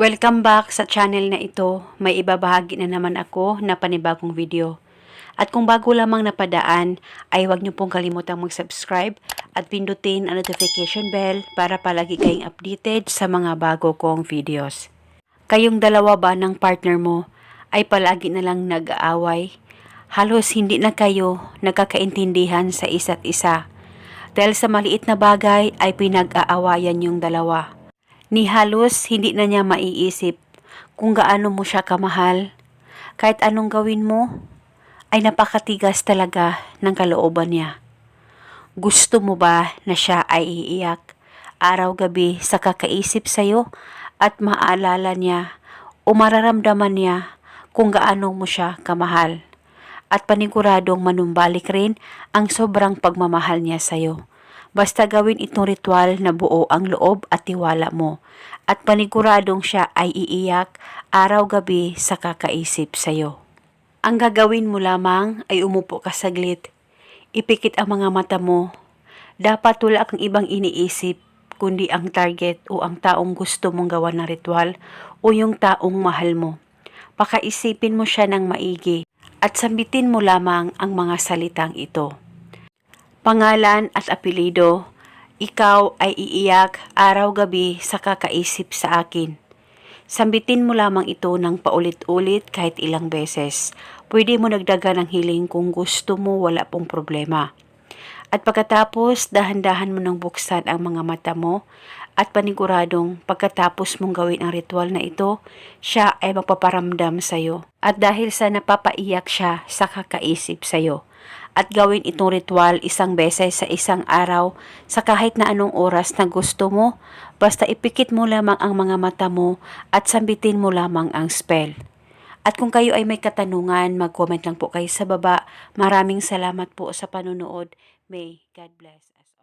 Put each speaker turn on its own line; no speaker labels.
Welcome back sa channel na ito. May ibabahagi na naman ako na panibagong video. At kung bago lamang napadaan, ay huwag niyo pong kalimutang mag-subscribe at pindutin ang notification bell para palagi kayong updated sa mga bago kong videos. Kayong dalawa ba ng partner mo ay palagi na lang nag-aaway? Halos hindi na kayo nagkakaintindihan sa isa't isa. Dahil sa maliit na bagay ay pinag-aawayan yung dalawa ni halos hindi na niya maiisip kung gaano mo siya kamahal. Kahit anong gawin mo, ay napakatigas talaga ng kalooban niya. Gusto mo ba na siya ay iiyak araw-gabi sa kakaisip sa'yo at maalala niya o mararamdaman niya kung gaano mo siya kamahal? At paniguradong manumbalik rin ang sobrang pagmamahal niya sa'yo. Basta gawin itong ritual na buo ang loob at tiwala mo. At paniguradong siya ay iiyak araw-gabi sa kakaisip sa'yo. Ang gagawin mo lamang ay umupo ka saglit. Ipikit ang mga mata mo. Dapat wala kang ibang iniisip kundi ang target o ang taong gusto mong gawa ng ritual o yung taong mahal mo. Pakaisipin mo siya ng maigi at sambitin mo lamang ang mga salitang ito pangalan at apelido, ikaw ay iiyak araw-gabi sa kakaisip sa akin. Sambitin mo lamang ito ng paulit-ulit kahit ilang beses. Pwede mo nagdaga ng hiling kung gusto mo wala pong problema. At pagkatapos, dahan-dahan mo nang buksan ang mga mata mo at paniguradong pagkatapos mong gawin ang ritual na ito, siya ay magpaparamdam sa iyo. At dahil sa napapaiyak siya sa kakaisip sa iyo, at gawin itong ritual isang beses sa isang araw sa kahit na anong oras na gusto mo, basta ipikit mo lamang ang mga mata mo at sambitin mo lamang ang spell. At kung kayo ay may katanungan, mag-comment lang po kayo sa baba. Maraming salamat po sa panonood. May God bless us.